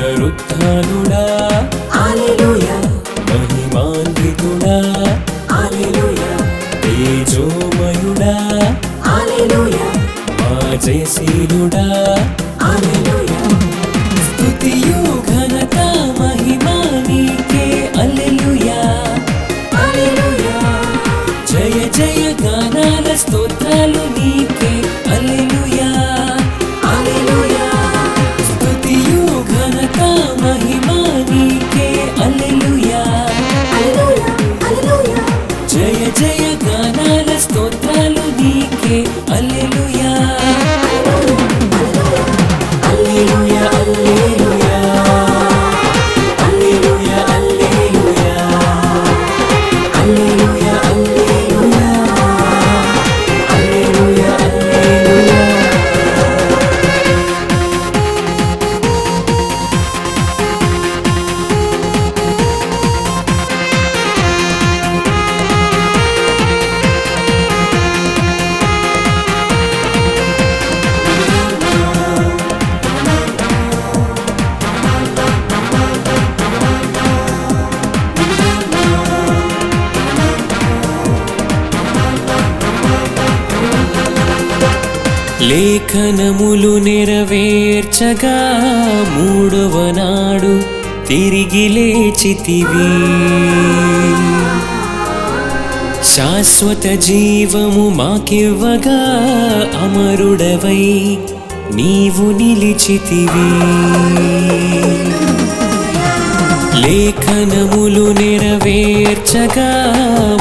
పునరుత్నుడా మహిమాన్వితుడా. తేజోమయుడా. మా జయశీలుడా Hallelujah. లేఖనములు నెరవేర్చగా మూడవ నాడు తిరిగి లేచితివి. శాశ్వత జీవము మాకివ్వగా అమరుడవై నీవు నిలిచితివి. లేఖనములు నెరవేర్చగా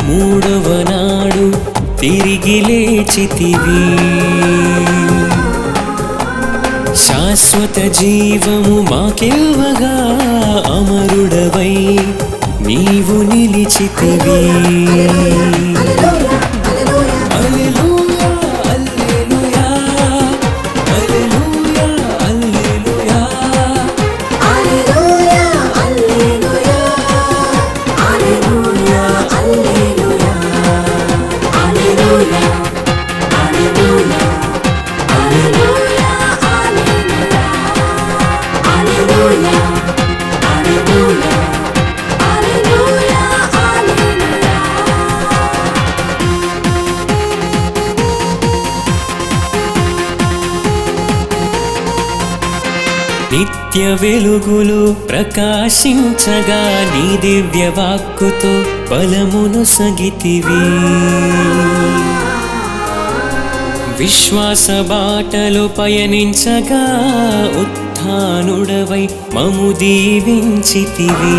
మూడవ నాడు తిరిగి లేచితివి. శాశ్వత జీవము మాకెవ్వగా అమరుడవై నీవు నిలిచితివి. నిత్య వెలుగులు ప్రకాశించగా నీ దివ్య వాక్కుతో బలమును సగితివి. విశ్వాస బాటలు పయనించగా ఉత్థానుడవై మము దీవించితివి.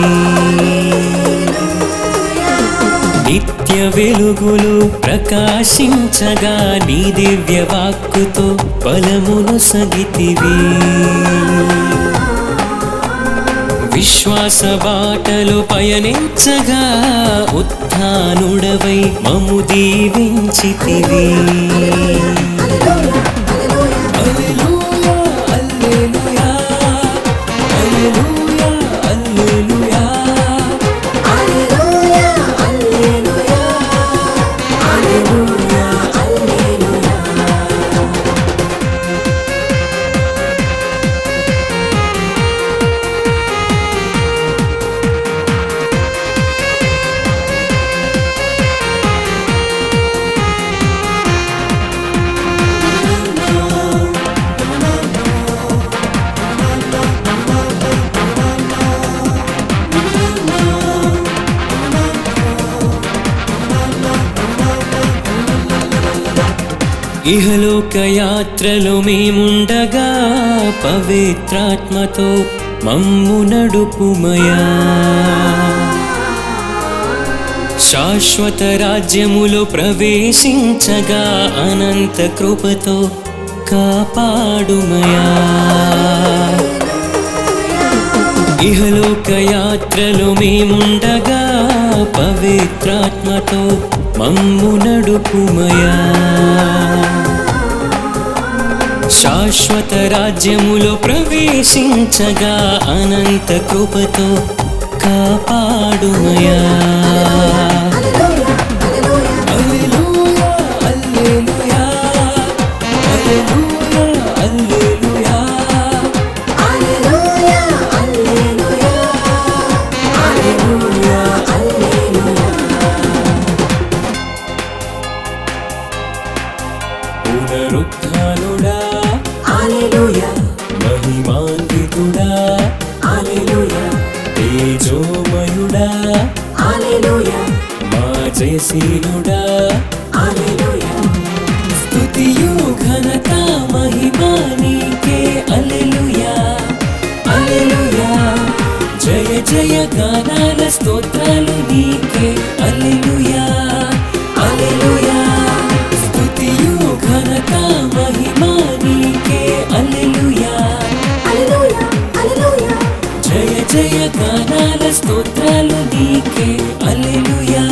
నిత్య వెలుగులు ప్రకాశించగా నీ దివ్య వాక్కుతో బలమును సగితివి. విశ్వాస బాటలు పయనించగా ఉత్థానుడవై మము దీవించితివి. అల్లెలూయా ఇహలోక యాత్రలో మేముండగా పవిత్రాత్మతో మమ్ము నడుపుమయా. శాశ్వత రాజ్యములో ప్రవేశించగా అనంత కృపతో కాపాడుమయా. ఇహలోక యాత్రలో మేముండగా పవిత్రాత్మతో మమ్ము నడుపుమయా శాశ్వత రాజ్యములో ప్రవేశించగా అనంత కృపతో కాపాడుమయా. పునరుత్నుడా మహిమాన్వితుడా. తేజోమయుడా. మా జయశీలుడా స్థుతియు ఘనత మహిమా నీకే. అల్లెలుయా అల్లెలుయా జయ జయ గానాల స్తోత్రాలు నీకే. అల్లెలుయా అల్లెలుయా జయ జయ గానాల స్తోత్రాలు నీకే. అల్లెలుయా